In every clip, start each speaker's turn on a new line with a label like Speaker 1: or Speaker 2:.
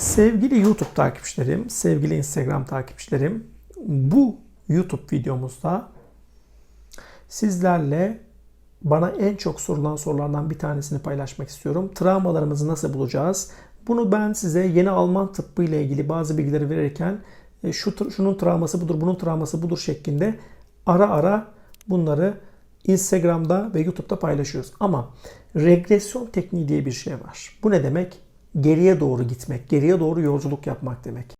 Speaker 1: Sevgili YouTube takipçilerim, sevgili Instagram takipçilerim, bu YouTube videomuzda sizlerle bana en çok sorulan sorulardan bir tanesini paylaşmak istiyorum. Travmalarımızı nasıl bulacağız? Bunu ben size yeni Alman tıbbı ile ilgili bazı bilgileri verirken e, şu şunun travması budur, bunun travması budur şeklinde ara ara bunları Instagram'da ve YouTube'da paylaşıyoruz. Ama regresyon tekniği diye bir şey var. Bu ne demek? Geriye doğru gitmek, geriye doğru yolculuk yapmak demek.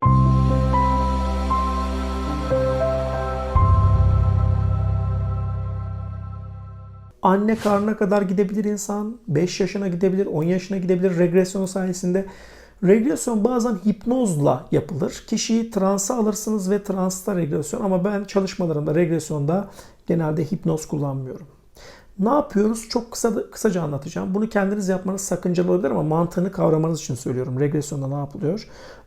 Speaker 1: Anne karnına kadar gidebilir insan. 5 yaşına gidebilir, 10 yaşına gidebilir regresyon sayesinde. Regresyon bazen hipnozla yapılır. Kişiyi transa alırsınız ve transta regresyon ama ben çalışmalarımda regresyonda genelde hipnoz kullanmıyorum. Ne yapıyoruz? Çok kısa kısaca anlatacağım. Bunu kendiniz yapmanız sakıncalı olabilir ama mantığını kavramanız için söylüyorum. Regresyonda ne yapılıyor?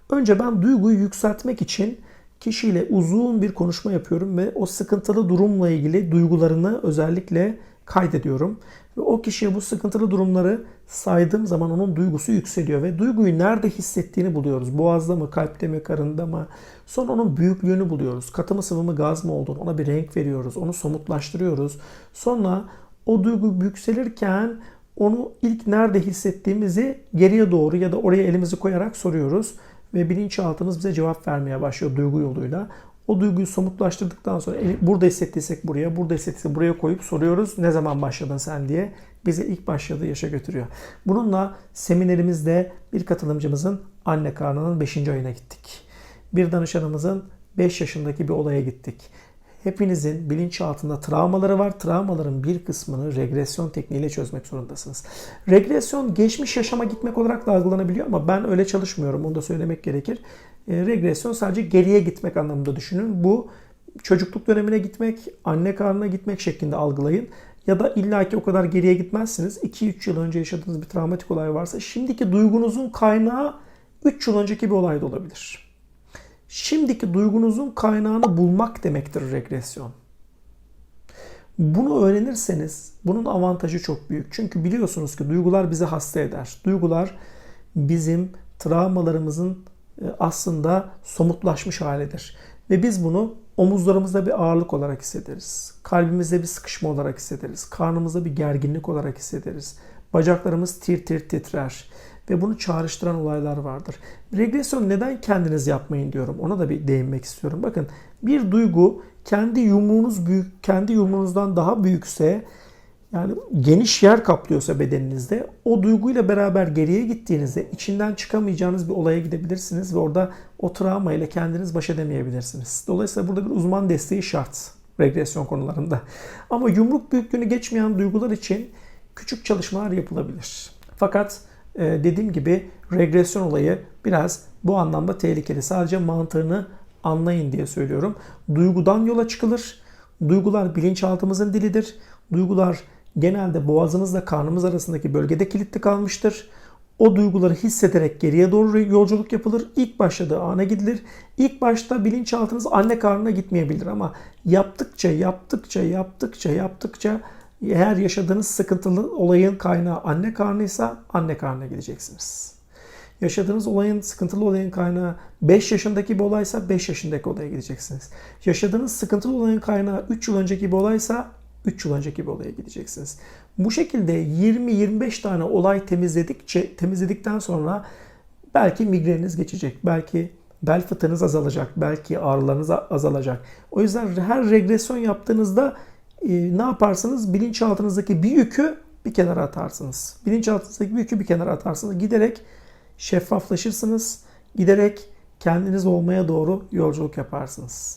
Speaker 1: Önce ben duyguyu yükseltmek için kişiyle uzun bir konuşma yapıyorum ve o sıkıntılı durumla ilgili duygularını özellikle kaydediyorum. Ve o kişiye bu sıkıntılı durumları saydığım zaman onun duygusu yükseliyor ve duyguyu nerede hissettiğini buluyoruz. Boğazda mı, kalpte mi, karında mı? Sonra onun büyüklüğünü buluyoruz. Katı mı, sıvı mı, gaz mı olduğunu ona bir renk veriyoruz. Onu somutlaştırıyoruz. Sonra o duygu yükselirken onu ilk nerede hissettiğimizi geriye doğru ya da oraya elimizi koyarak soruyoruz. Ve bilinçaltımız bize cevap vermeye başlıyor duygu yoluyla. O duyguyu somutlaştırdıktan sonra burada hissettiysek buraya, burada hissettiysek buraya koyup soruyoruz. Ne zaman başladın sen diye bize ilk başladığı yaşa götürüyor. Bununla seminerimizde bir katılımcımızın anne karnının 5. ayına gittik. Bir danışanımızın 5 yaşındaki bir olaya gittik. Hepinizin bilinçaltında travmaları var. Travmaların bir kısmını regresyon tekniğiyle çözmek zorundasınız. Regresyon geçmiş yaşama gitmek olarak da algılanabiliyor ama ben öyle çalışmıyorum. Onu da söylemek gerekir. E, regresyon sadece geriye gitmek anlamında düşünün. Bu çocukluk dönemine gitmek, anne karnına gitmek şeklinde algılayın. Ya da illaki o kadar geriye gitmezsiniz. 2-3 yıl önce yaşadığınız bir travmatik olay varsa şimdiki duygunuzun kaynağı 3 yıl önceki bir olay da olabilir. Şimdiki duygunuzun kaynağını bulmak demektir regresyon. Bunu öğrenirseniz bunun avantajı çok büyük. Çünkü biliyorsunuz ki duygular bizi hasta eder. Duygular bizim travmalarımızın e, aslında somutlaşmış halidir. Ve biz bunu omuzlarımızda bir ağırlık olarak hissederiz. Kalbimizde bir sıkışma olarak hissederiz. Karnımızda bir gerginlik olarak hissederiz. Bacaklarımız tir tir titrer ve bunu çağrıştıran olaylar vardır. Regresyon neden kendiniz yapmayın diyorum. Ona da bir değinmek istiyorum. Bakın bir duygu kendi yumruğunuz büyük, kendi yumruğunuzdan daha büyükse yani geniş yer kaplıyorsa bedeninizde o duyguyla beraber geriye gittiğinizde içinden çıkamayacağınız bir olaya gidebilirsiniz ve orada o travma ile kendiniz baş edemeyebilirsiniz. Dolayısıyla burada bir uzman desteği şart regresyon konularında. Ama yumruk büyüklüğünü geçmeyen duygular için küçük çalışmalar yapılabilir. Fakat dediğim gibi regresyon olayı biraz bu anlamda tehlikeli. Sadece mantığını anlayın diye söylüyorum. Duygudan yola çıkılır. Duygular bilinçaltımızın dilidir. Duygular genelde boğazımızla karnımız arasındaki bölgede kilitli kalmıştır. O duyguları hissederek geriye doğru yolculuk yapılır. İlk başladığı ana gidilir. İlk başta bilinçaltınız anne karnına gitmeyebilir ama yaptıkça, yaptıkça, yaptıkça, yaptıkça eğer yaşadığınız sıkıntılı olayın kaynağı anne karnıysa anne karnına gideceksiniz. Yaşadığınız olayın, sıkıntılı olayın kaynağı 5 yaşındaki bir olaysa 5 yaşındaki olaya gideceksiniz. Yaşadığınız sıkıntılı olayın kaynağı 3 yıl önceki bir olaysa 3 yıl önceki bir olaya gideceksiniz. Bu şekilde 20-25 tane olay temizledikçe temizledikten sonra belki migreniniz geçecek. Belki bel fıtığınız azalacak. Belki ağrılarınız azalacak. O yüzden her regresyon yaptığınızda e, ne yaparsınız? Bilinçaltınızdaki bir yükü bir kenara atarsınız. Bilinçaltınızdaki bir yükü bir kenara atarsınız. Giderek şeffaflaşırsınız. Giderek kendiniz olmaya doğru yolculuk yaparsınız.